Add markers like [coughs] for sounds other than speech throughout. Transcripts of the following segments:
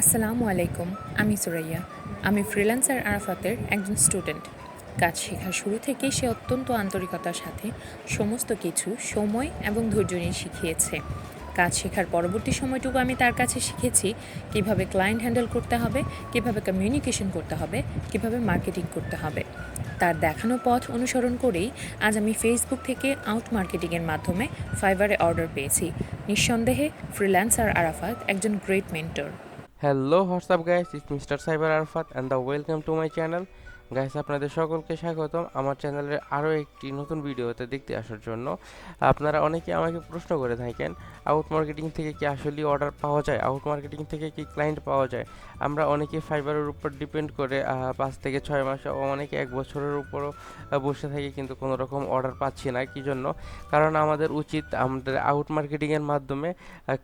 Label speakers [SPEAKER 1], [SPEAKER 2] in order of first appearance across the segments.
[SPEAKER 1] আসসালামু আলাইকুম, আমি সুরাইয়া। আমি ফ্রিল্যান্সার আরাফাতের একজন স্টুডেন্ট। কাজ শেখার শুরু থেকেই সে অত্যন্ত আন্তরিকতার সাথে সমস্ত কিছু সময় এবং ধৈর্য নিয়ে শিখিয়েছে। কাজ শেখার পরবর্তী সময়টুকু আমি তার কাছে শিখেছি কীভাবে ক্লায়েন্ট হ্যান্ডেল করতে হবে, কীভাবে কমিউনিকেশন করতে হবে, কীভাবে মার্কেটিং করতে হবে। তার দেখানো পথ অনুসরণ করেই আজ আমি ফেসবুক থেকে আউট মার্কেটিংয়ের মাধ্যমে ফাইবারে অর্ডার পেয়েছি। নিঃসন্দেহে ফ্রিল্যান্সার আরাফাত একজন great mentor
[SPEAKER 2] hello what's up guys? It's mr cyber arfat and the welcome to my channel. Guys আপনাদের সকলকে স্বাগতম আমার চ্যানেলের আরও একটি নতুন ভিডিওতে দেখতে আসার জন্য। আপনারা অনেকে আমাকে প্রশ্ন করে থাকেন আউট মার্কেটিং থেকে কি আসলেই অর্ডার পাওয়া যায়? আউট মার্কেটিং থেকে কি ক্লায়েন্ট পাওয়া যায়? আমরা অনেকে ফাইবারের উপর ডিপেন্ড করে পাঁচ থেকে ছয় মাস ও অনেকে এক বছরের উপরও বসে থাকি কিন্তু কোনো রকম অর্ডার পাচ্ছি না। কি জন্য? কারণ আমাদের উচিত আমাদের আউট মার্কেটিংয়ের মাধ্যমে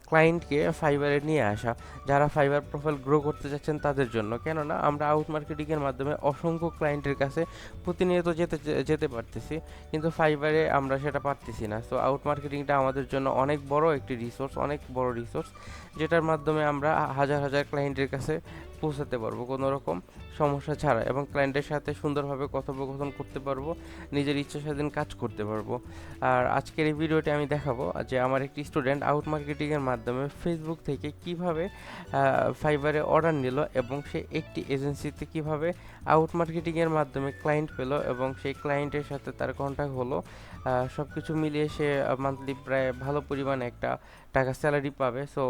[SPEAKER 2] ক্লায়েন্টকে ফাইবারে নিয়ে আসা। যারা ফাইবার প্রোফাইল গ্রো করতে চাচ্ছেন তাদের জন্য। কেননা, আমরা আউট মার্কেটিংয়ের মাধ্যমে অসংখ্য ক্লায়েন্টের কাছে প্রতিনিয়ত যেতে যেতে পারতেছি। কিন্তু ফাইবারে আমরা সেটা পারতেছি না। সো আউট মার্কেটিংটা আমাদের জন্য অনেক বড় একটি রিসোর্স অনেক বড় রিসোর্স যেটার মাধ্যমে আমরা হাজার হাজার ক্লায়েন্টের কাছে পৌঁছাতে পারব, কোনো রকম সমস্যা ছাড়া এবং ক্লায়েন্টের সাথে সুন্দরভাবে কথোপকথন করতে পারব, নিজের ইচ্ছা স্বাধীন কাজ করতে পারব। আর আজকের এই ভিডিওতে আমি দেখাবো যে আমার একটি স্টুডেন্ট আউট মার্কেটিংয়ের মাধ্যমে ফেসবুক থেকে কীভাবে ফাইবারে অর্ডার নিল এবং সে একটি এজেন্সিতে কীভাবে আউট মার্কেটিংয়ের মাধ্যমে ক্লায়েন্ট পেল এবং সেই ক্লায়েন্টের সাথে তার কন্ট্যাক্ট হলো। সব কিছু মিলিয়ে সে মান্থলি প্রায় ভালো পরিমাণে একটা টাকা স্যালারি পাবে। সো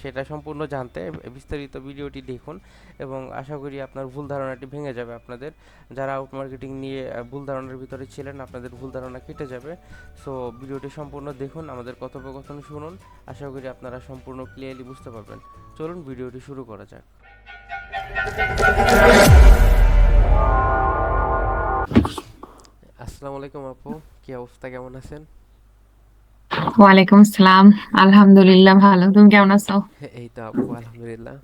[SPEAKER 2] সেটা সম্পূর্ণ জানতে বিস্তারিত ভিডিওটি দেখুন এবং আশা করি আপনার ভুল ধারণাটি ভেঙে যাবে আপনাদের। যারা আউট মার্কেটিং নিয়ে ভুল ধারণার ভিতরে ছিলেন, আপনাদের ভুল ধারণা কেটে যাবে। সো ভিডিওটি সম্পূর্ণ দেখুন, আমাদের কথোপকথন শুনুন। আশা করি আপনারা সম্পূর্ণ ক্লিয়ারলি বুঝতে পারবেন। চলুন, ভিডিওটি শুরু করা যাক। আসসালামু আলাইকুম আপু। কি অবস্থা? কেমন আছেন?
[SPEAKER 3] ওয়ালাইকুম আসসালাম। আলহামদুলিল্লাহ ভালো। তুমি কেমন আছো?
[SPEAKER 2] এই তো আপু আলহামদুলিল্লাহ।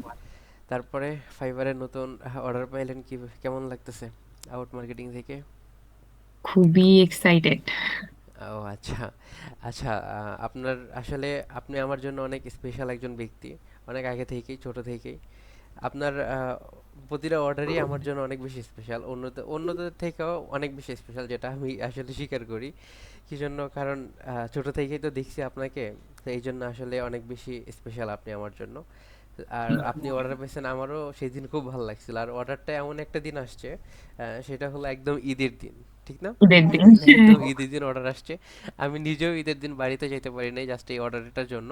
[SPEAKER 2] তারপরে ফাইবারের নতুন অর্ডার পাইলেন কি কেমন লাগতেছে আউট মার্কেটিং থেকে?
[SPEAKER 3] খুবই এক্সাইটেড
[SPEAKER 2] ও আচ্ছা। আচ্ছা আপনার আসলে আপনি আমার জন্য অনেক স্পেশাল একজন ব্যক্তি। অনেক আগে থেকেই ছোট থেকেই। আপনার প্রতিটা অর্ডারই আমার জন্য অনেক বেশি স্পেশাল অন্যদের অন্যদের থেকেও অনেক বেশি স্পেশাল যেটা আমি আসলে স্বীকার করি। কি জন্য কারণ ছোট থেকেই তো দেখছি আপনাকে তো এই জন্য আসলে অনেক বেশি স্পেশাল আপনি আমার জন্য। আর আপনি অর্ডার পেয়েছেন আমারও সেই দিন খুব ভালো লাগছিল। আর অর্ডারটা এমন একটা দিন আসছে সেটা হলো একদম ঈদের দিন ঠিক না?
[SPEAKER 3] ঈদের দিন।
[SPEAKER 2] অর্ডার আসছে। আমি নিজেও ঈদের দিন বাড়িতে যেতে পারি নাই জাস্ট এই অর্ডারটার জন্য।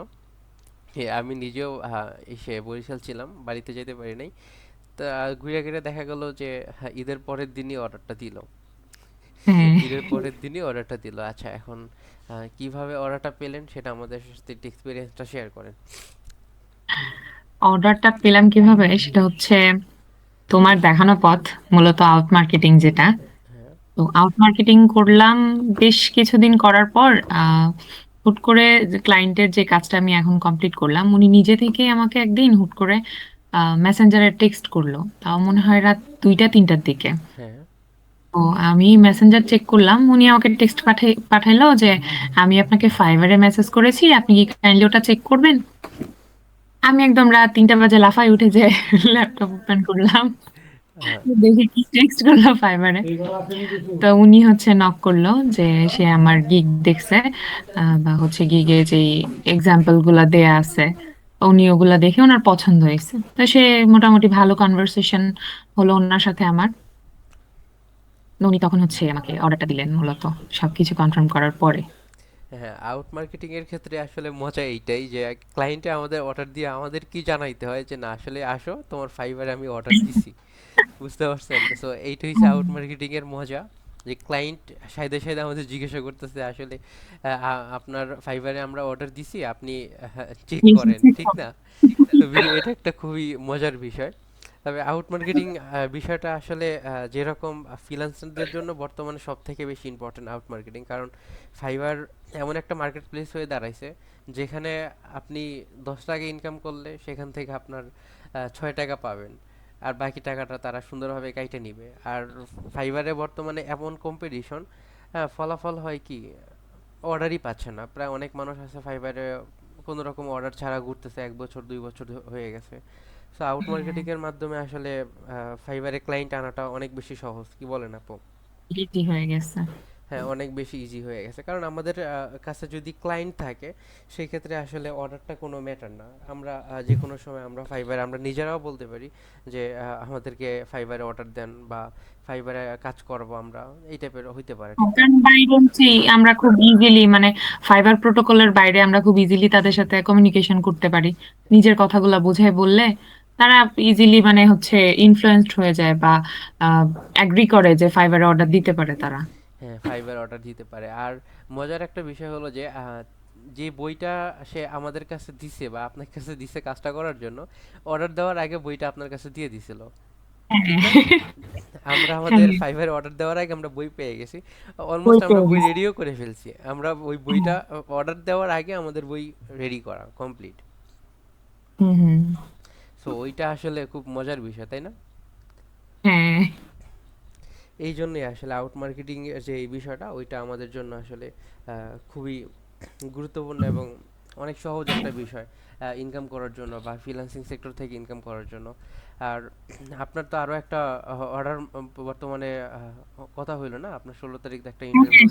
[SPEAKER 2] এ, আমি নিজেও হ্যাঁ, এসে বরিশাল ছিলাম বাড়িতে যেতে পারি নাই। তা ঘুরে ঘুরে দেখা গেল যে হ্যাঁ, ঈদের পরের দিনই অর্ডারটা দিল।
[SPEAKER 3] হ্যাঁ। [laughs]
[SPEAKER 2] ঈদের পরের দিনই অর্ডারটা দিল। আচ্ছা এখন আহ, কীভাবে অর্ডারটা পেলেন সেটা আমাদের সাথে এক্সপিরিয়েন্সটা শেয়ার করেন।
[SPEAKER 3] অর্ডারটা পেলাম কীভাবে? সেটা হচ্ছে তোমার দেখানো পথ মূলত আউট মার্কেটিং যেটা।
[SPEAKER 2] হ্যাঁ।
[SPEAKER 3] তো আউট মার্কেটিং করলাম বেশ কিছুদিন করার পর আহ, হুট করে ক্লায়েন্টের যে কাজটা আমি এখন কমপ্লিট করলাম উনি নিজে থেকেই আমাকে একদিন হুট করে মেসেঞ্জারে টেক্সট করল। তাও মনে হয় রাত দুইটা তিনটার দিকে।
[SPEAKER 2] হ্যাঁ।
[SPEAKER 3] তো আমি মেসেঞ্জার চেক করলাম উনি আমাকে টেক্সট পাঠাই পাঠাইলো যে আমি আপনাকে ফাইবারে মেসেজ করেছি আপনি কি কাইন্ডলি ওটা চেক করবেন? আমি একদম রাত তিনটা বাজে লাফাই উঠে যে [laughs] ল্যাপটপ ওপেন করলাম। দেখি টেক্সট করল ফাইবারে তো উনি হচ্ছে নক করল যে সে আমার গিগ দেখছে বা হচ্ছে গিগে যে এক্সাম্পলগুলা দেয়া আছে উনি ওগুলা দেখে ওনার পছন্দ হয়েছে। তো সে মোটামুটি ভালো কনভারসেশন হলো ওনার সাথে আমার। উনি তখন হচ্ছে আমাকে অর্ডারটা দিলেন মূলত সবকিছু কনফার্ম করার পরে।
[SPEAKER 2] হ্যাঁ আউট মার্কেটিং এর ক্ষেত্রে আসলে মজা এইটাই যে ক্লায়েন্টে আমাদের অর্ডার দিয়ে আমাদের কি জানাইতে হয় যে না আসলে আসো তোমার ফাইবারে আমি অর্ডার দিছি। বুঝতে পারছেন? তো এইটা হচ্ছে আউট মার্কেটিং এর মজা যে ক্লায়েন্ট সাইদে সাইদে আমাদের জিজ্ঞাসা করতেছে আসলে আপনার ফাইবারে আমরা অর্ডার দিছি আপনি চেক করেন ঠিক না? তো এটা একটা খুবই মজার বিষয়। তবে আউট মার্কেটিং বিষয়টা আসলে যেরকম ফ্রিল্যান্সারদের জন্য বর্তমানে সব থেকে বেশি ইম্পর্টেন্ট আউট মার্কেটিং কারণ ফাইবার এমন একটা মার্কেট প্লেস হয়ে দাঁড়াইছে যেখানে আপনি দশ টাকা ইনকাম করলে সেখান থেকে আপনার ছয় টাকা পাবেন। আর বাকি টাকাটা তারা সুন্দরভাবে কাইটে নিবে। আর ফাইবারে বর্তমানে এমন কম্পিটিশন হ্যাঁ ফলাফল হয় কি অর্ডারই পাচ্ছে না। প্রায় অনেক মানুষ আছে ফাইবারে কোনো রকম অর্ডার ছাড়া ঘুরতেছে, এক বছর, দুই বছর হয়ে গেছে। সো আউট মার্কেটিং এর মাধ্যমে আসলে ফাইবারে ক্লায়েন্ট আনাটা অনেক বেশি সহজ, কি বলেন আপু?
[SPEAKER 3] ইজি হয়ে গেছে।
[SPEAKER 2] হ্যাঁ অনেক বেশি ইজি হয়ে গেছে। কারণ আমাদের কাছে যদি ক্লায়েন্ট থাকে সেই ক্ষেত্রে আসলে অর্ডারটা কোনো ম্যাটার না। আমরা যে কোনো সময় আমরা ফাইবারে আমরা নিজেরাও বলতে পারি যে আমাদেরকে ফাইবারে অর্ডার দেন বা ফাইবারে কাজ করব আমরা। এই টাইপের হইতে পারে।
[SPEAKER 3] আমরা খুব ইজিলি মানে ফাইবার প্রোটোকলের বাইরে আমরা খুব ইজিলি তাদের সাথে কমিউনিকেশন করতে পারি। নিজের কথাগুলো বোঝায় বললে তারা ইজিলি মানে হচ্ছে ইনফ্লুয়েন্সড হয়ে যায় বা অ্যাগ্রি করে যে ফাইবারে অর্ডার দিতে পারে তারা।
[SPEAKER 2] হ্যাঁ ফাইবার অর্ডার দিতে পারে। আর মজার একটা বিষয় হলো যে যে বইটা সে আমাদের কাছে দিছে বা আপনার কাছে দিছে কাজটা করার জন্য অর্ডার দেওয়ার আগে বইটা আপনার কাছে দিয়ে দিছিল। আমরা আমাদের ফাইবার অর্ডার দেওয়ার আগে আমরা বই পেয়ে গেছি। অলমোস্ট আমরা বই রেডিও করে ফেলছি। আমরা ওই বইটা অর্ডার দেওয়ার আগে আমাদের বই রেডি করা কমপ্লিট সো ওইটা আসলে খুব মজার বিষয় তাই না?
[SPEAKER 3] হ্যাঁ।
[SPEAKER 2] এই জন্যই আসলে আউট মার্কেটিং এর যে এই বিষয়টা ওইটা আমাদের জন্য আসলে খুবই গুরুত্বপূর্ণ এবং অনেক সহজ একটা বিষয় ইনকাম করার জন্য বা ফ্রিল্যান্সিং সেক্টর থেকে ইনকাম করার জন্য। আর আপনার তো আরও একটা অর্ডার বর্তমানে কথা হইল না? আপনার ষোলো তারিখ একটা ইন্টারভিউ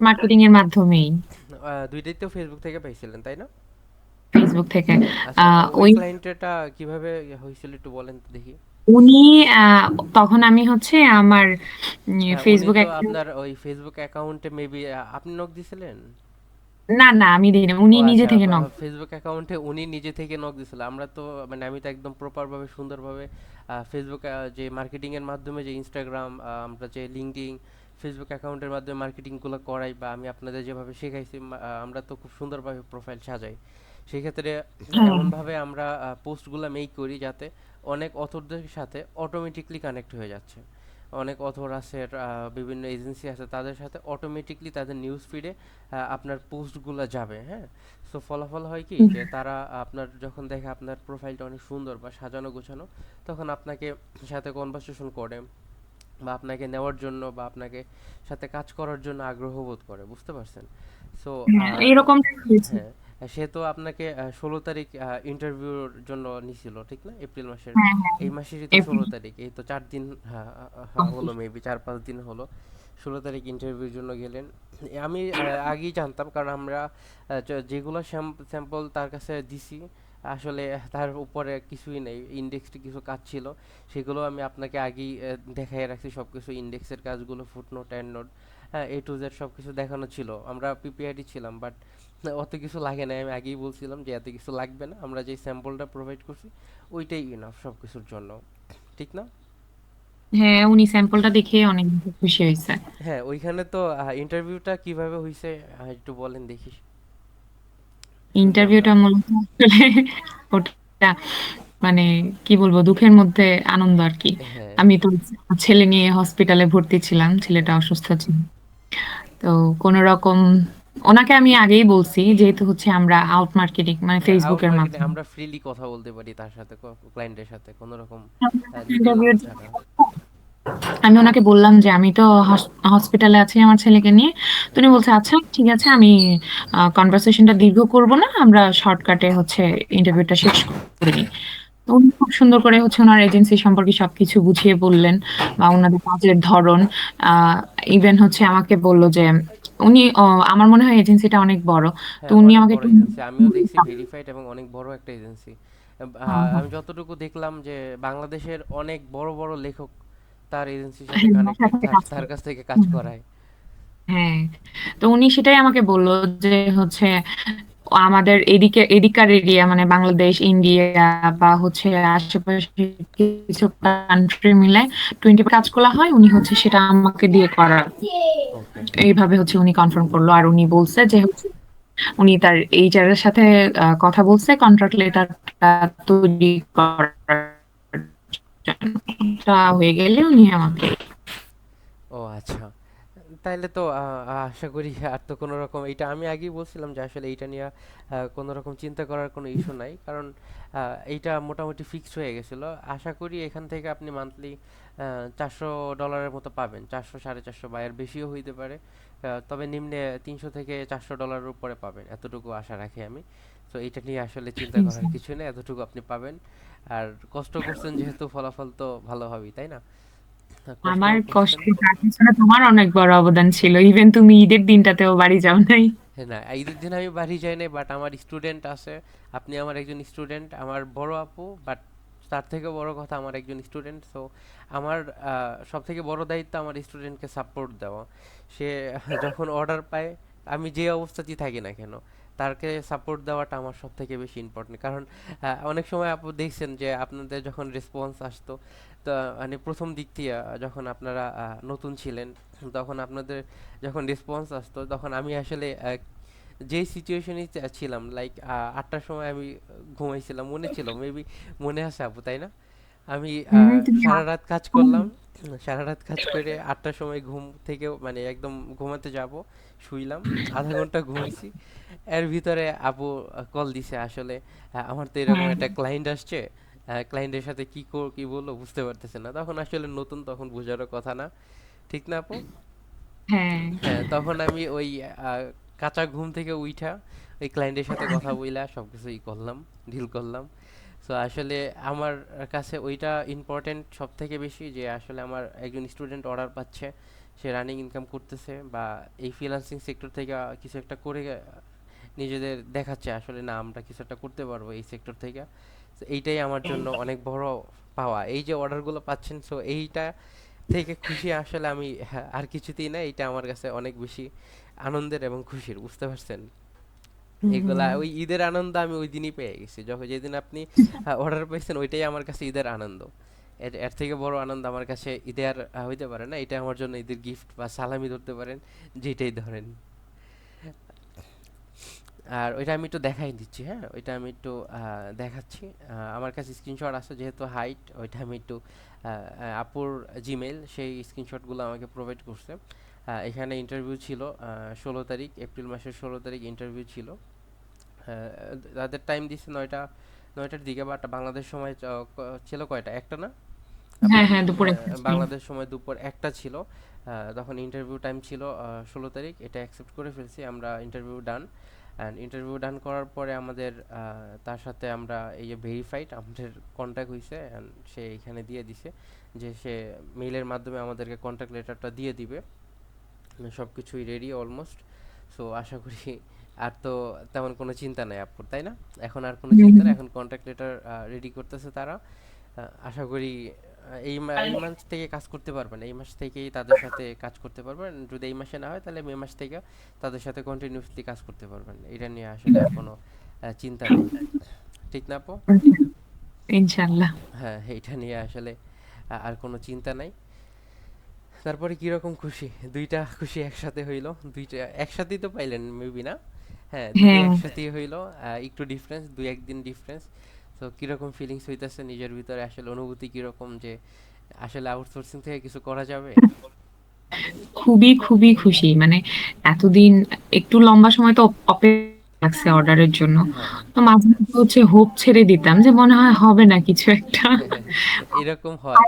[SPEAKER 3] মার্কেটিং এর মাধ্যমেই।
[SPEAKER 2] দুইটাই তো ফেসবুক থেকে পাইছিলেন তাই না?
[SPEAKER 3] ফেসবুক থেকে।
[SPEAKER 2] আচ্ছা ওই
[SPEAKER 3] ওই
[SPEAKER 2] ক্লায়েন্টটা কীভাবে হয়েছিল একটু বলেন তো দেখি।
[SPEAKER 3] উনি তখন আমি হচ্ছে আমার
[SPEAKER 2] হ্যাঁ,
[SPEAKER 3] ফেসবুক
[SPEAKER 2] আপনার ওই ফেসবুক অ্যাকাউন্টে মেবি আপনি নক দিছিলেন?
[SPEAKER 3] না না আমি দিই না উনি নিজে
[SPEAKER 2] আচ্ছা,
[SPEAKER 3] থেকে নক
[SPEAKER 2] ফেসবুক অ্যাকাউন্টে উনি নিজে থেকে নক দিছিল। আমরা তো মানে আমি তো একদম প্রপার ভাবে সুন্দরভাবে আহ, ফেসবুক যে মার্কেটিং এর মাধ্যমে যে ইনস্টাগ্রাম আমরা যে লিঙ্কডিন ফেসবুক অ্যাকাউন্টের মাধ্যমে মার্কেটিংগুলো করাই বা আমি আপনাদের যেভাবে শেখাইছি আমরা তো খুব সুন্দরভাবে প্রোফাইল সাজাই। সেই ক্ষেত্রে এমন ভাবে আমরা পোস্টগুলো মেক করি যাতে অনেক অথরদের সাথে অটোমেটিকলি কানেক্ট হয়ে যাচ্ছে। অনেক অথর আছে বিভিন্ন এজেন্সি আছে তাদের সাথে অটোমেটিকলি তাদের নিউজ ফিডে আপনার পোস্টগুলো যাবে হ্যাঁ? সো ফলাফল হয় কি? যে [laughs] তারা আপনার যখন দেখে আপনার প্রোফাইলটা অনেক সুন্দর বা সাজানো গোছানো তখন আপনাকে সাথে কনভারসেশন করে বা আপনাকে নেওয়ার জন্য বা আপনাকে সাথে কাজ করার জন্য আগ্রহ বোধ করে বুঝতে পারছেন? সো
[SPEAKER 3] এরকম
[SPEAKER 2] হ্যাঁ। সে তো আপনাকে ষোলো তারিখ ইন্টারভিউর জন্য নিছিল ঠিক না? এপ্রিল মাসের।
[SPEAKER 3] হ্যাঁ, হ্যাঁ।
[SPEAKER 2] এই মাসেরই তো ষোলো তারিখ। এই তো চার দিন হলো মেবি চার পাঁচ দিন হলো। ষোলো তারিখ ইন্টারভিউর জন্য গেলেন। আমি আগেই জানতাম কারণ আমরা যেগুলো স্যাম্পল তার কাছে দিছি আসলে তার উপরে কিছুই নেই। ইন্ডেক্সটি কিছু কাজ ছিল সেগুলো আমি আপনাকে আগেই দেখাই রাখছি। সব কিছু ইন্ডেক্সের কাজগুলো ফুটনোট অ্যান্ড নোট হ্যাঁ এ টু জেড সব কিছু দেখানো ছিল। আমরা পিপিআইডি ছিলাম বাট অত কিছু লাগে না। আমি আগেই বলছিলাম যে এত কিছু লাগবে না। আমরা যে স্যাম্পলটা প্রোভাইড করছি ওইটাই ইনাফ সব কিছুর জন্য। ঠিক না?
[SPEAKER 3] হ্যাঁ উনি স্যাম্পলটা দেখে অনেক খুশি হয়েছে।
[SPEAKER 2] হ্যাঁ ওইখানে তো ইন্টারভিউটা কীভাবে হয়েছে একটু বলেন দেখি।
[SPEAKER 3] ইন্টারভিউটা মূলত [laughs] ওটা মানে কি বলব দুঃখের মধ্যে আনন্দ আর কি।
[SPEAKER 2] হ্যাঁ।
[SPEAKER 3] আমি তো ছেলে নিয়ে হসপিটালে ভর্তি ছিলাম ছেলেটা অসুস্থ ছিল। তো কোন রকম ওনাকে আমি আগেই বলছি যেহেতু হচ্ছে আমরা আউট মার্কেটিং মানে ফেসবুকের মাধ্যমে।
[SPEAKER 2] আমরা ফ্রিলি কথা বলতে পারি তার সাথে ক্লায়েন্টের সাথে কোনো রকম
[SPEAKER 3] আমি ওনাকে বললাম যে আমি তো হসপিটালে আছি আমার ছেলেকে নিয়ে। তো উনি বলছে আচ্ছা ঠিক আছে আমি কনভারসেশনটা দীর্ঘ করব না আমরা শর্টকাটে হচ্ছে ইন্টারভিউটা শেষ করে নিই। তো উনি খুব সুন্দর করে হচ্ছে ওনার এজেন্সি সম্পর্কে সবকিছু বুঝিয়ে বললেন বা ওনাদের কাজের ধরন ইভেন হচ্ছে আমাকে বলল যে উনি আমার মনে হয় এজেন্সিটা অনেক বড়। তো উনি আমাকে একটু
[SPEAKER 2] আমিও দেখছি ভেরিফাইড এবং অনেক বড় একটা এজেন্সি।
[SPEAKER 3] হ্যাঁ,
[SPEAKER 2] আমি যতটুকু দেখলাম যে বাংলাদেশের অনেক বড় বড় লেখক তার এজেন্সির সাথে
[SPEAKER 3] হ্যাঁ,
[SPEAKER 2] কানেক্টেড তার কাছ থেকে কাজ করায়।
[SPEAKER 3] হ্যাঁ। তো উনি সেটাই আমাকে বলল যে হচ্ছে আমাদের এদিকে এদিকার এরিয়া মানে বাংলাদেশ ইন্ডিয়া বা হচ্ছে আশেপাশে কিছু কান্ট্রি মিলে টোয়েন্টি কাজ করা হয় উনি হচ্ছে সেটা আমাকে দিয়ে
[SPEAKER 2] ওকে
[SPEAKER 3] এইভাবে হচ্ছে উনি কনফার্ম করল আর উনি বলছে যে হচ্ছে উনি তার এইচআর এর সাথে কথা বলছে কন্ট্রাক্ট লেটারটা তৈরি। তা হয়ে গেলে উনি আমাকে
[SPEAKER 2] ও আচ্ছা। তাইলে তো আশা করি আর তো কোনো রকম এটা আমি আগেই বলছিলাম যে আসলে এইটা নিয়ে কোনো রকম চিন্তা করার কোনো ইস্যু নাই। কারণ এইটা মোটামুটি ফিক্সড হয়ে গেছিল। আশা করি এখান থেকে আপনি মান্থলি চারশো ডলারের মতো পাবেন। চারশো সাড়ে চারশো বা এর বেশিও হইতে পারে। তবে নিম্নে তিনশো থেকে চারশো ডলারের উপরে পাবেন। এতটুকু আশা রাখি আমি। তো এটা নিয়ে আসলে চিন্তা [laughs] করার কিছু নেই। এতটুকু আপনি পাবেন। আর কষ্ট করছেন যেহেতু ফলাফল তো ভালো হবেই তাই না?
[SPEAKER 3] আমার কষ্ট তার পিছনে তোমার অনেক বড় অবদান ছিল। ইভেন তুমি ঈদের দিনটাতেও বাড়ি যাও নাই।
[SPEAKER 2] হ্যাঁ না ঈদের দিন আমি বাড়ি যাই নাই বাট আমার স্টুডেন্ট আছে। আপনি আমার একজন স্টুডেন্ট আমার বড় আপু বাট তার থেকে বড় কথা আমার একজন স্টুডেন্ট সো আমার সব থেকে বড় দায়িত্ব আমার স্টুডেন্টকে সাপোর্ট দেওয়া। সে যখন অর্ডার পায় আমি যে অবস্থাতেই থাকি না কেন। তারকে সাপোর্ট দেওয়াটা আমার সব থেকে বেশি ইম্পর্টেন্ট কারণ অনেক সময় আপু দেখছেন যে আপনাদের যখন রেসপন্স আসতো, তো মানে প্রথম দিক দিয়ে যখন আপনারা নতুন ছিলেন, তখন আপনাদের যখন রেসপন্স আসতো, তখন আমি আসলে যেই সিচুয়েশনে ছিলাম লাইক আটটার সময় আমি ঘুমাইছিলাম, মনে ছিল মেবি মনে আছে আপু, তাই না? আমি
[SPEAKER 3] হুম, তুমি
[SPEAKER 2] সারা রাত কাজ করলাম। সারা রাত কাজ করে আটটার সময় ঘুম থেকে মানে একদম ঘুমাতে যাব শুইলাম আধা ঘণ্টা ঘুমাইছি। এর ভিতরে আপু কল দিছে আসলে আমার তো এরকম
[SPEAKER 3] হ্যাঁ।
[SPEAKER 2] একটা ক্লায়েন্ট আসছে ক্লায়েন্টের সাথে কি কর কি বলল বুঝতে পারতেছে না। তখন আসলে নতুন তখন বোঝারও কথা না। ঠিক না আপু?
[SPEAKER 3] হ্যাঁ।
[SPEAKER 2] হ্যাঁ তখন আমি ওই কাঁচা ঘুম থেকে উইঠা ওই ক্লায়েন্টের সাথে কথা বইলা সবকিছুই করলাম ডিল করলাম। সো আসলে আমার কাছে ওইটা ইম্পর্টেন্ট সব থেকে বেশি যে আসলে আমার একজন স্টুডেন্ট অর্ডার পাচ্ছে। সে রানিং ইনকাম করতেছে বা এই ফ্রিল্যান্সিং সেক্টর থেকে কিছু একটা করে নিজেদের দেখাচ্ছে আসলে না আমরা কিছু একটা করতে পারব এই সেক্টর থেকে। তো এইটাই আমার জন্য [coughs] অনেক বড় পাওয়া। এই যে অর্ডারগুলো পাচ্ছেন সো এইটা থেকে খুশি আসলে আমি হ্যাঁ, আর কিছুতেই না এটা আমার কাছে অনেক বেশি আনন্দের এবং খুশির বুঝতে পারছেন? এগুলা ওই ঈদের আনন্দ আমি ওই দিনই পেয়ে গেছি। যখন যেদিন আপনি [laughs] অর্ডার পেয়েছেন ওইটাই আমার কাছে ঈদের আনন্দ। এর থেকে বড় আনন্দ আমার কাছে ঈদে আর হইতে পারে না। এটা আমার জন্য ঈদের গিফট বা সালামি ধরতে পারেন যেটাই ধরেন। আর ওইটা আমি একটু দেখাই দিচ্ছি হ্যাঁ? ওইটা আমি একটু দেখাচ্ছি। আমার কাছে স্ক্রিনশট আছে যেহেতু হাইট ওইটা আমি একটু আপুর জিমেল সেই স্ক্রিনশটগুলো আমাকে প্রোভাইড করছে। এখানে ইন্টারভিউ ছিল ষোলো তারিখ এপ্রিল মাসের ষোলো তারিখ ইন্টারভিউ ছিল। তাদের টাইম দিছে নয়টা নয়টার দিকে বাট বাংলাদেশ সময় ছিল কয়টা? একটা না?
[SPEAKER 3] হ্যাঁ হ্যাঁ
[SPEAKER 2] বাংলাদেশ সময় দুপুর একটা ছিল। তখন ইন্টারভিউ টাইম ছিল ষোলো তারিখ। এটা অ্যাকসেপ্ট করে ফেলছি আমরা interview done and interview done করার পরে আমাদের তার সাথে আমরা এই যে ভেরিফাইড আমাদের কন্ট্যাক্ট হয়েছে অ্যান্ড সে এখানে দিয়ে দিছে যে সে মেইলের মাধ্যমে আমাদেরকে কন্ট্যাক্ট লেটারটা দিয়ে দিবে। সব কিছুই রেডি অলমোস্ট সো আশা করি আর তো তেমন কোনো চিন্তা নাই আপুর তাই না? এখন আর কোনো চিন্তা নেই এখন কন্ট্যাক্ট লেটার রেডি করতেছে তারা। আশা করি এই মাস থেকে কাজ করতে পারবেন এই মাস থেকেই তাদের [laughs] সাথে কাজ করতে পারবেন। যদি এই মাসে না হয় তাহলে মে মাস থেকে তাদের সাথে কন্টিনিউসলি কাজ করতে পারবেন। এটা নিয়ে আসলে কোনো চিন্তা নেই। ঠিক না আপু?
[SPEAKER 3] ইনশাল্লাহ
[SPEAKER 2] হ্যাঁ এটা নিয়ে আসলে আর কোনো চিন্তা নাই। তারপরে কীরকম খুশি? দুইটা খুশি একসাথে হইল। দুইটা একসাথেই তো পাইলেন মেবি না? হ্যাঁ
[SPEAKER 3] হ্যাঁ।
[SPEAKER 2] একসাথেই হইল একটু ডিফারেন্স দুই একদিন ডিফারেন্স তো কীরকম ফিলিংস হইতেছে নিজের ভিতরে? আসলে অনুভূতি কীরকম যে আসলে আউটসোর্সিং থেকে কিছু করা যাবে?
[SPEAKER 3] খুবই খুবই খুশি। মানে এতদিন একটু লম্বা সময় তো অপেক্ষা লাগছে অর্ডারের জন্য। তো মাঝে মাঝে হচ্ছে হোপ ছেড়ে দিতাম যে মনে হয় হবে না কিছু একটা। [laughs]
[SPEAKER 2] এরকম হয়।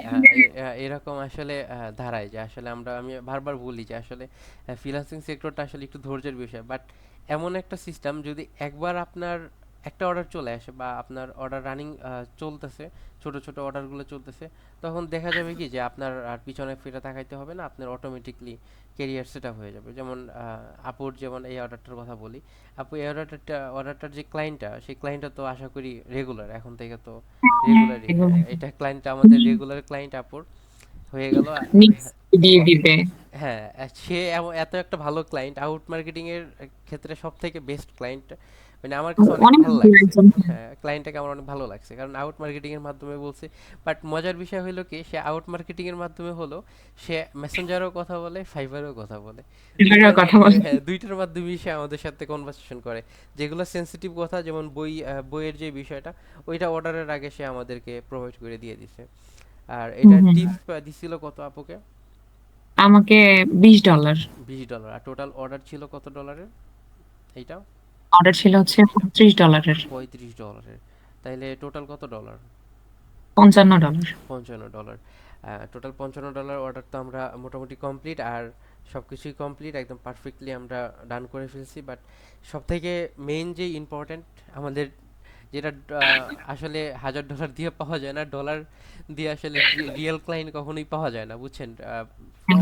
[SPEAKER 2] এরকম আসলে ধারায় যে আসলে আমরা, আমি বারবার বলি যে আসলে ফ্রিল্যান্সিং সেক্টরটা আসলে একটু ধৈর্যের বিষয়। বাট এমন একটা সিস্টেম যদি একবার আপনার একটা অর্ডার চলে আসে বা আপনার অর্ডার রানিং চলতেছে ছোট ছোট অর্ডারগুলো চলতেছে তখন দেখা যাবে কি যে আপনার আর পিছনে ফিরে তাকাইতে হবে না আপনার অটোমেটিকলি ক্যারিয়ার সেট আপ হয়ে যাবে। যেমন আপুর যেমন এই অর্ডারটার কথা বলি আপু এই অর্ডারটা অর্ডারটার যে ক্লায়েন্টটা সেই ক্লায়েন্টটা তো আশা করি রেগুলার এখন থেকে তো রেগুলারই। এটা ক্লায়েন্ট আমাদের রেগুলার ক্লায়েন্ট আপুর। হয়ে গেল
[SPEAKER 3] দিয়ে দিবে।
[SPEAKER 2] হ্যাঁ সে এত একটা ভালো ক্লায়েন্ট আউট মার্কেটিং এর ক্ষেত্রে সব থেকে বেস্ট ক্লায়েন্ট মানে আমার কাছে অনেক ভালো লাগছে। হ্যাঁ ক্লায়েন্টটাকে আমার অনেক ভালো লাগছে। কারণ আউট মার্কেটিং এর মাধ্যমে বলছে বাট মজার বিষয় হলো কি সে আউট মার্কেটিং এর মাধ্যমে হলো সে মেসেঞ্জারও কথা বলে ফাইবারও কথা বলে।
[SPEAKER 3] কথা বলে।
[SPEAKER 2] হ্যাঁ, দুইটার মাধ্যমেই সে আমাদের সাথে কনভারসেশন করে। যেগুলো সেনসিটিভ কথা যেমন বই বইয়ের যে বিষয়টা ওইটা অর্ডারের আগে সে আমাদেরকে প্রোভাইড করে দিয়ে দিছে। আর এটা। টিপস দিছিল কত আপুকে?
[SPEAKER 3] আমাকে বিশ ডলার
[SPEAKER 2] বিশ ডলার আর টোটাল অর্ডার ছিল কত ডলারের এইটা?
[SPEAKER 3] অর্ডার ছিল হচ্ছে পঁয়ত্রিশ ডলারের।
[SPEAKER 2] পঁয়ত্রিশ ডলারের। তাইলে টোটাল কত ডলার?
[SPEAKER 3] পঞ্চান্ন ডলার।
[SPEAKER 2] পঞ্চান্ন ডলার। টোটাল পঞ্চান্ন ডলার অর্ডার তো আমরা মোটামুটি কমপ্লিট আর সব কিছুই কমপ্লিট একদম পারফেক্টলি আমরা ডান করে ফেলছি। বাট সব থেকে মেইন যে ইম্পর্ট্যান্ট আমাদের যেটা আসলে হাজার ডলার দিয়ে পাওয়া যায় না ডলার দিয়ে আসলে রিয়েল ক্লায়েন্ট কখনোই পাওয়া যায় না বুঝছেন?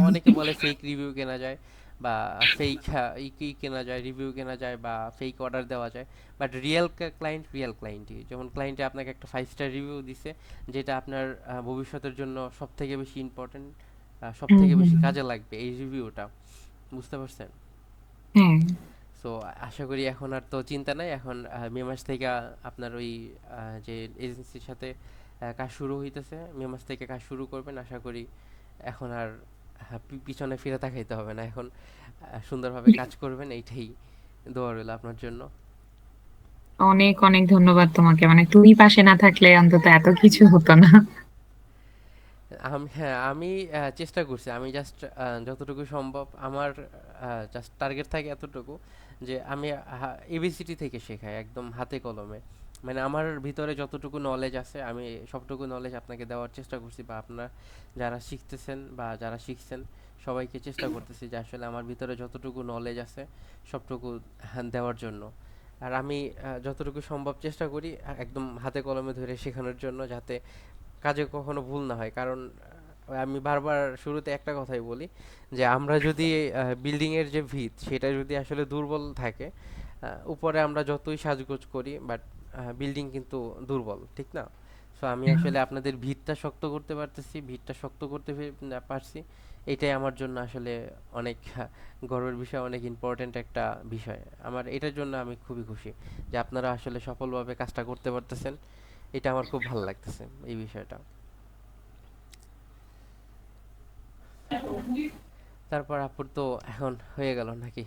[SPEAKER 2] অনেকে বলে ফেক রিভিউ কেনা যায়। বা ফেক ই কেনা যায় রিভিউ কেনা যায় বা ফেক অর্ডার দেওয়া যায় বাট রিয়েল ক্লায়েন্ট রিয়েল ক্লায়েন্টই যেমন ক্লায়েন্টে আপনাকে একটা ফাইভ স্টার রিভিউ দিছে যেটা আপনার ভবিষ্যতের জন্য সব থেকে বেশি ইম্পর্টেন্ট সব থেকে বেশি কাজে লাগবে এই রিভিউটা বুঝতে পারছেন?
[SPEAKER 3] হ্যাঁ
[SPEAKER 2] সো আশা করি এখন আর তো চিন্তা নাই। এখন মে মাস থেকে আপনার ওই যে এজেন্সির সাথে কাজ শুরু হইতেছে মে মাস থেকে কাজ শুরু করবেন। আশা করি এখন আর পিছনে ফিরে তাকাইতে হবে না। এখন সুন্দরভাবে কাজ করবেন এইটাই দোয়া রইল আপনার জন্য।
[SPEAKER 3] অনেক অনেক ধন্যবাদ তোমাকে। মানে তুমি পাশে না থাকলে অন্তত এত কিছু হতো না।
[SPEAKER 2] আম হ্যাঁ আমি চেষ্টা করছি। আমি জাস্ট যতটুকু সম্ভব আমার জাস্ট টার্গেট থাকে এতটুকু যে আমি এবিসিটি থেকে শেখাই একদম হাতে কলমে। মানে আমার ভিতরে যতটুকু নলেজ আছে, আমি সবটুকু নলেজ আপনাকে দেওয়ার চেষ্টা করছি বা আপনার যারা শিখতেছেন বা যারা শিখছেন, সবাইকে চেষ্টা করতেছি যে আসলে আমার ভিতরে যতটুকু নলেজ আছে, সবটুকু দেওয়ার জন্য। আর আমি যতটুকু সম্ভব চেষ্টা করি, একদম হাতে কলমে ধরে শেখানোর জন্য যাতে কাজে কখনো ভুল না হয়। কারণ আমি বারবার শুরুতে একটা কথাই বলি যে আমরা যদি বিল্ডিং এর যে ভিত, সেটা যদি আসলে দুর্বল থাকে উপরে আমরা যতই সাজগোজ করি বাট বিল্ডিং কিন্তু দুর্বল ঠিক না? সো আমি আসলে আপনাদের ভিতটা শক্ত করতে পারতেছি ভিতটা শক্ত করতে পারছি। এটাই আমার জন্য আসলে অনেক গর্বের বিষয় অনেক ইম্পর্ট্যান্ট একটা বিষয়। আমার এটার জন্য আমি খুবই খুশি যে আপনারা আসলে সফলভাবে কাজটা করতে পারতেছেন। এটা আমার খুব ভালো লাগতেছে এই বিষয়টা। তারপর আপুর তো এখন হয়ে গেল নাকি?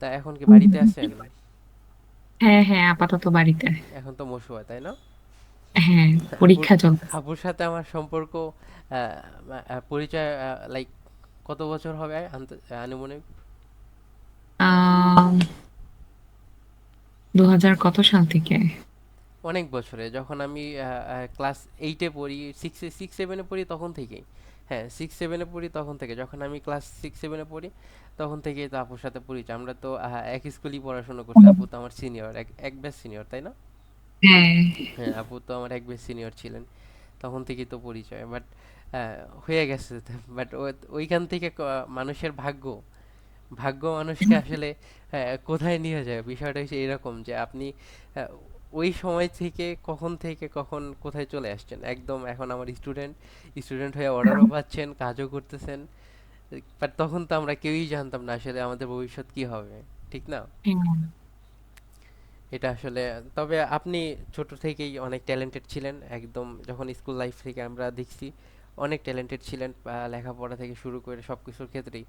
[SPEAKER 2] তা এখন কি বাড়িতে আছেন
[SPEAKER 3] হ্যাঁ হ্যাঁ আপাতত বাড়িতে।
[SPEAKER 2] এখন তো মশুয়া তাই না?
[SPEAKER 3] হ্যাঁ পরীক্ষা চলছে
[SPEAKER 2] আপুর সাথে আমার সম্পর্ক পরিচয় লাইক কত বছর হবে আনুমানিক
[SPEAKER 3] দু হাজার কত সাল থেকে?
[SPEAKER 2] অনেক বছরে যখন আমি ক্লাস এইটে পড়ি সিক্স সিক্স সেভেনে পড়ি তখন থেকেই। হ্যাঁ সিক্স সেভেনে পড়ি তখন থেকে যখন আমি ক্লাস সিক্স সেভেনে পড়ি তখন থেকেই তো আপুর সাথে পরিচয়। আমরা তো এক স্কুলই পড়াশোনা করছি আপু তো আমার সিনিয়র এক এক ব্যাচ সিনিয়র তাই না?
[SPEAKER 3] হ্যাঁ।
[SPEAKER 2] হ্যাঁ আপু তো আমার এক বেশ সিনিয়র ছিলেন তখন থেকেই তো পরিচয় বাট হয়ে গেছে। বাট ওইখান থেকে ক- মানুষের ভাগ্য ভাগ্য মানুষকে [laughs] আসলে কোথায় নিয়ে যায়? বিষয়টা হচ্ছে এরকম যে আপনি ওই সময় থেকে কখন থেকে কখন কোথায় চলে আসছেন? একদম এখন আমার স্টুডেন্ট স্টুডেন্ট হয়ে অর্ডারও [laughs] পাচ্ছেন কাজও করতেছেন বাট তখন তো আমরা কেউই জানতাম না আসলে আমাদের ভবিষ্যৎ কি হবে ঠিক না?
[SPEAKER 3] হ্যাঁ।
[SPEAKER 2] এটা আসলে তবে আপনি ছোট থেকেই অনেক ট্যালেন্টেড ছিলেন। একদম যখন স্কুল লাইফ থেকে আমরা দেখছি অনেক ট্যালেন্টেড ছিলেন আহ, লেখাপড়া থেকে শুরু করে সব কিছুর ক্ষেত্রেই।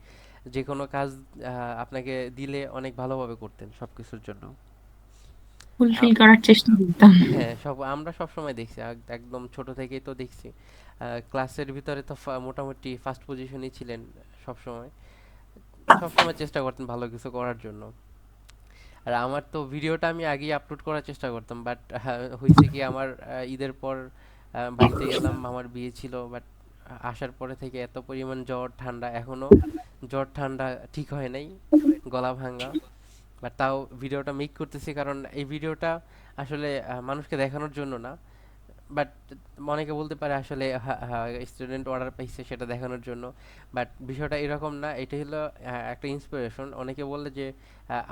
[SPEAKER 2] যে কোনো কাজ আহ, আপনাকে দিলে অনেক ভালোভাবে করতেন সব কিছুর জন্য
[SPEAKER 3] ফুলফিল করার চেষ্টা করতাম।
[SPEAKER 2] হ্যাঁ সব আমরা সব সময় দেখছি এক- একদম ছোট থেকেই তো দেখছি। ক্লাসের ভিতরে তো ফা- মোটামুটি ফার্স্ট পজিশনই ছিলেন সব সময় সব সময় চেষ্টা করতেন ভালো কিছু করার জন্য। আর আমার তো ভিডিওটা আমি আগেই আপলোড করার চেষ্টা করতাম বাট হয়েছে কি আমার ঈদের পর বাড়িতে গেলাম, আমার বিয়ে ছিল বাট আসার পরে থেকে এত পরিমাণ জ্বর, ঠান্ডা, এখনও জ্বর, ঠান্ডা ঠিক হয় নাই, গলা ভাঙা বাট তাও ভিডিওটা মেক করতেছি, কারণ এই ভিডিওটা আসলে মানুষকে দেখানোর জন্য না বাট অনেকে বলতে পারে আসলে স্টুডেন্ট অর্ডার পাইছে সেটা দেখানোর জন্য। বাট বিষয়টা এরকম না এটা হলো একটা ইন্সপিরেশন অনেকে বললে যে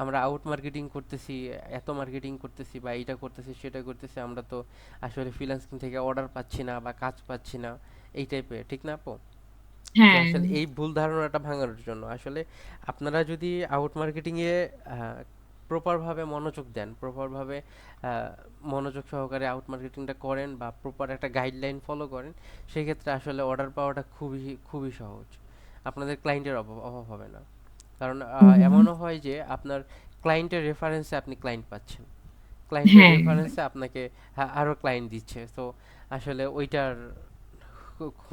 [SPEAKER 2] আমরা আউট মার্কেটিং করতেছি এত মার্কেটিং করতেছি বা এইটা করতেছি সেটা করতেছি আমরা তো আসলে ফ্রিল্যান্সিং থেকে অর্ডার পাচ্ছি না বা কাজ পাচ্ছি না এই টাইপের ঠিক না আপু?
[SPEAKER 3] হ্যাঁ।
[SPEAKER 2] আসলে এই ভুল ধারণাটা ভাঙানোর জন্য। আসলে আপনারা যদি আউট মার্কেটিংয়ে প্রপারভাবে মনোযোগ দেন প্রপারভাবে মনোযোগ সহকারে আউট মার্কেটিংটা করেন বা প্রপার একটা গাইডলাইন ফলো করেন সেক্ষেত্রে আসলে অর্ডার পাওয়াটা খুবই খুবই সহজ। আপনাদের ক্লায়েন্টের অভাব অভাব হবে না। কারণ এমনও হয় যে আপনার ক্লায়েন্টের রেফারেন্সে আপনি ক্লায়েন্ট পাচ্ছেন। ক্লায়েন্টের
[SPEAKER 3] হ্যাঁ
[SPEAKER 2] রেফারেন্সে আপনাকে হ্যাঁ, আরও ক্লায়েন্ট দিচ্ছে। তো আসলে ওইটার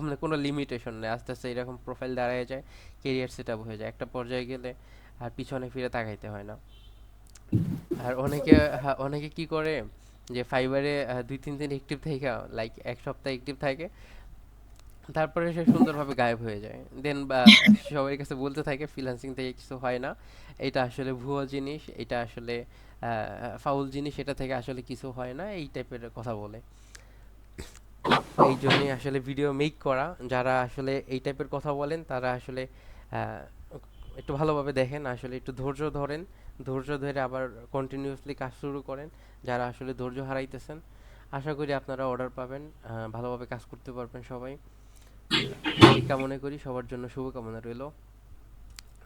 [SPEAKER 2] মানে কোনো লিমিটেশন নেই। আস্তে আস্তে এরকম প্রোফাইল দাঁড়ায় যায় কেরিয়ার সেট আপ হয়ে যায়। একটা পর্যায়ে গেলে আর পিছনে ফিরে তাকাইতে হয় না। আর অনেকে হ্যাঁ, অনেকে কি করে যে ফাইবারে দুই তিন দিন অ্যাক্টিভ থেকে লাইক এক সপ্তাহ অ্যাক্টিভ থাকে তারপরে সে সুন্দরভাবে গায়েব হয়ে যায়। দেন বা সবার কাছে বলতে থাকে ফ্রিল্যান্সিং থেকে কিছু হয় না। এটা আসলে ভুয়ো জিনিস এটা আসলে ফাউল জিনিস এটা থেকে আসলে কিছু হয় না এই টাইপের কথা বলে। এই জন্যই আসলে ভিডিও মেক করা যারা আসলে এই টাইপের কথা বলেন তারা আসলে একটু ভালোভাবে দেখেন আসলে একটু ধৈর্য ধরেন। ধৈর্য ধরে আবার কন্টিনিউয়াসলি কাজ শুরু করেন যারা আসলে ধৈর্য হারাইতেছেন। আশা করি আপনারা অর্ডার পাবেন ভালোভাবে কাজ করতে পারবেন সবাই। এই কামনা করি সবার জন্য শুভকামনা রইল।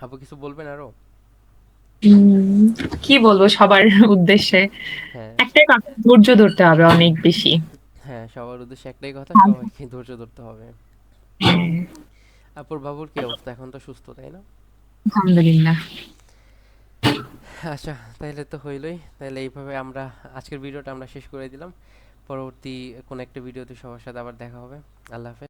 [SPEAKER 2] আপু কিছু বলবেন
[SPEAKER 3] আরও? কি বলব সবার উদ্দেশ্যে?
[SPEAKER 2] হ্যাঁ।
[SPEAKER 3] একটাই কথা ধৈর্য ধরতে হবে অনেক বেশি।
[SPEAKER 2] হ্যাঁ সবার উদ্দেশ্যে একটাই কথা
[SPEAKER 3] হ্যাঁ।
[SPEAKER 2] সবাইকে ধৈর্য ধরতে হবে।
[SPEAKER 3] হ্যাঁ,
[SPEAKER 2] আপুর বাবুর কি অবস্থা? এখন তো সুস্থ তাই না?
[SPEAKER 3] আলহামদুলিল্লাহ।
[SPEAKER 2] আচ্ছা তাহলে তো হইলই। তাহলে এইভাবে আমরা আজকের ভিডিওটা আমরা শেষ করে দিলাম। পরবর্তী কোন একটা ভিডিওতে সবার সাথে আবার দেখা হবে। আল্লাহ হাফেজ।